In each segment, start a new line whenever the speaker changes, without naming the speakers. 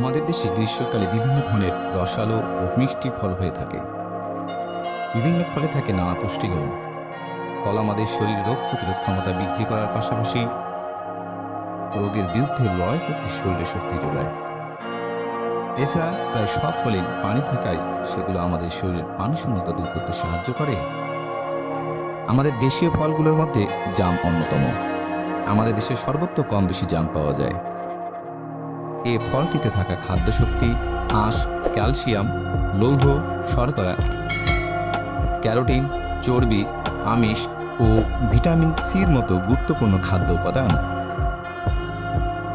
আমাদের দেশে গ্রীষ্মকালে বিভিন্ন ধরনের রসালো ও মিষ্টি ফল হয়ে থাকে। বিভিন্ন ফলে থাকে নানা পুষ্টিগুণ। ফল আমাদের শরীরে রোগ প্রতিরোধ ক্ষমতা বৃদ্ধি করার পাশাপাশি রোগের বিরুদ্ধে লড়াই করতে শরীরে শক্তি যোগায়। এছাড়া প্রায় সব ফলে পানি থাকায় সেগুলো আমাদের শরীরের পানি শূন্যতা দূর করতে সাহায্য করে। আমাদের দেশীয় ফলগুলোর মধ্যে জাম অন্যতম। আমাদের দেশে সর্বত্র কম বেশি জাম পাওয়া যায়। এ ফলটিতে থাকা খাদ্যশক্তি, আঁশ, ক্যালসিয়াম, লৌহ, শর্করা, ক্যারোটিন, চর্বি, আমিষ ও ভিটামিন সির মতো গুরুত্বপূর্ণ খাদ্য উপাদান।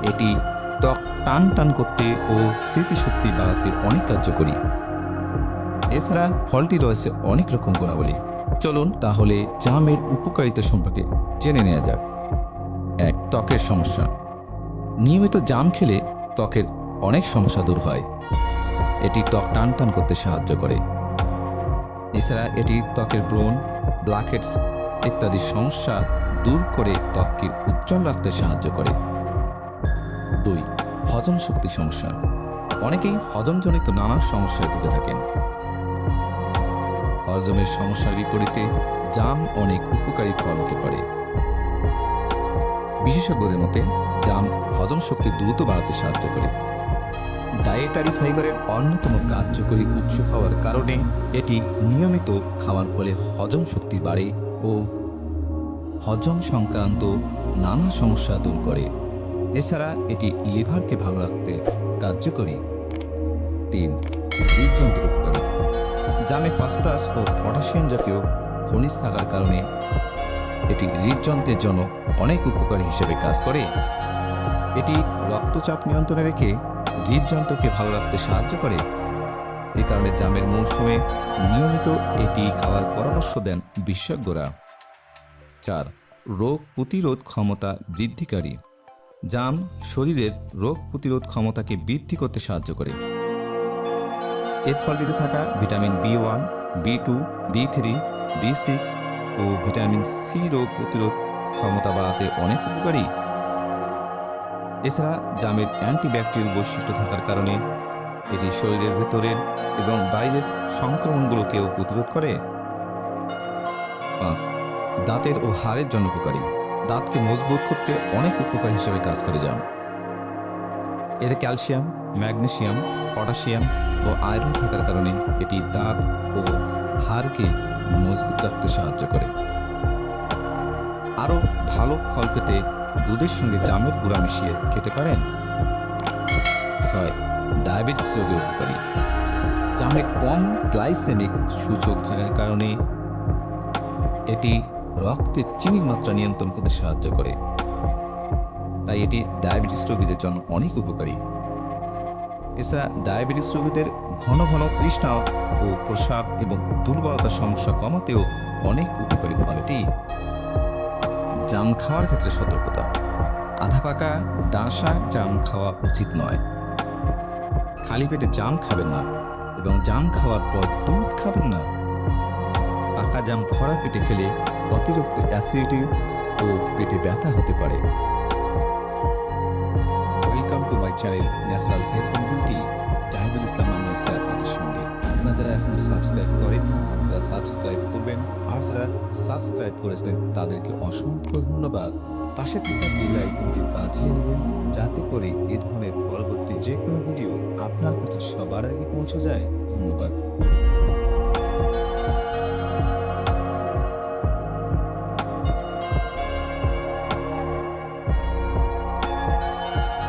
এটি ত্বক টান টান করতে ও স্মৃতিশক্তি বাড়াতে অনেক কার্যকরী। এছাড়া ফলটি রয়েছে অনেক রকম গুণাবলী। চলুন তাহলে জামের উপকারিতা সম্পর্কে জেনে নেওয়া যাক। এক, ত্বকের সমস্যা। নিয়মিত জাম খেলে ত্বকের অনেক সমস্যা দূর হয়। এটি ত্বক টান টান করতে সাহায্য করে। এছাড়া এটি ত্বকের ব্রণ ব্ল্যাকহেডস ইত্যাদি সমস্যা দূর করে ত্বককে উজ্জ্বল রাখতে সাহায্য করে। দুই, হজম শক্তি সমস্যা। অনেকেই হজমজনিত নানা সমস্যায় ভুগে থাকেন। হজমের সমস্যার বিপরীতে জাম অনেক উপকারী ফল হতে পারে। বিশেষজ্ঞদের মতে, জাম হজম শক্তি দ্রুত বাড়াতে সাহায্য করে। ডায়েটারি ফাইবারের অন্যতম কার্যকরী উৎস হওয়ার কারণে এটি নিয়মিত খাওয়ার ফলে হজম শক্তি বাড়ে ও হজম সংক্রান্ত নানা সমস্যা দূর করে। এছাড়া এটি লিভারকে ভালো রাখতে কার্যকরী। তিন, হৃদযন্ত্র উপকারী। জামে ফসফরাস ও পটাশিয়াম জাতীয় খনিজ থাকার কারণে এটি হৃদযন্ত্রের জন্য অনেক উপকারী হিসেবে কাজ করে। এটি রক্তচাপ নিয়ন্ত্রণে রেখে হৃদযন্ত্রকে ভালো রাখতে সাহায্য করে। এ কারণে জামের মৌসুমে নিয়মিত এটি খাওয়ার পরামর্শ দেন বিশেষজ্ঞরা। চার, রোগ প্রতিরোধ ক্ষমতা বৃদ্ধিকারী। জাম শরীরের রোগ প্রতিরোধ ক্ষমতাকে বৃদ্ধি করতে সাহায্য করে। এর ফলটিতে থাকা vitamin B one, B two B three B six ও ভিটামিন সি রোগ প্রতিরোধ ক্ষমতা বাড়াতে অনেক উপকারী। এছাড়া জামের অ্যান্টিব্যাকটেরিয়াল বৈশিষ্ট্য থাকার কারণে এটি শরীরের ভেতরের এবং বাইরের সংক্রমণগুলোকেও প্রতিরোধ করে। পাঁচ, দাঁতের ও হাড়ের জন্য উপকারী। দাঁতকে মজবুত করতে অনেক উপকার হিসেবে কাজ করে জাম। এতে ক্যালসিয়াম, ম্যাগনেসিয়াম, পটাশিয়াম ও আয়রন থাকার কারণে এটি দাঁত ও হাড়কে মজবুত রাখতে সাহায্য করে। আরও ভালো ফল পেতে দুধের সঙ্গে জামের গুঁড়া মিশিয়ে খেতে পারেন? ছয়, ডায়াবেটিস রোগে উপকারী। জামে কম গ্লাইসেমিক সূচক থাকার কারণে এটি রক্তে চিনির মাত্রা নিয়ন্ত্রণ করতে সাহায্য করে। তাই এটি ডায়াবেটিস রোগীদের জন্য অনেক উপকারী। এছাড়া ডায়াবেটিস রোগীদের ঘন ঘন তৃষ্ণা ও প্রসাব এবং দুর্বলতার সমস্যা কমাতেও অনেক উপকারী ফল এটি জাম খাওয়ার ক্ষেত্রে সতর্কতা। আধা পাকা ডাঁশা জাম খাওয়া উচিত নয়। খালি পেটে জাম খাবেন না এবং জাম খাওয়ার পর দুধ খাবেন না। পাকা জাম ভরা পেটে খেলে অতিরিক্ত অ্যাসিডিটি ও পেটে ব্যথা হতে পারে। Channel natural health and Jahidul Islam আমি আছি আপনাদের সঙ্গে। আপনারা যারা এখনও সাবস্ক্রাইব করেন তারা সাবস্ক্রাইব করবেন, আর যারা সাবস্ক্রাইব করেছেন, তাদেরকে অসংখ্য ধন্যবাদ। পাশে থাকা বেল আইকনটি বাজিয়ে নেবেন, যাতে করে এ ধরনের পরবর্তী যে কোনো ভিডিও আপনার কাছে সবার আগে পৌঁছে যায়। ধন্যবাদ।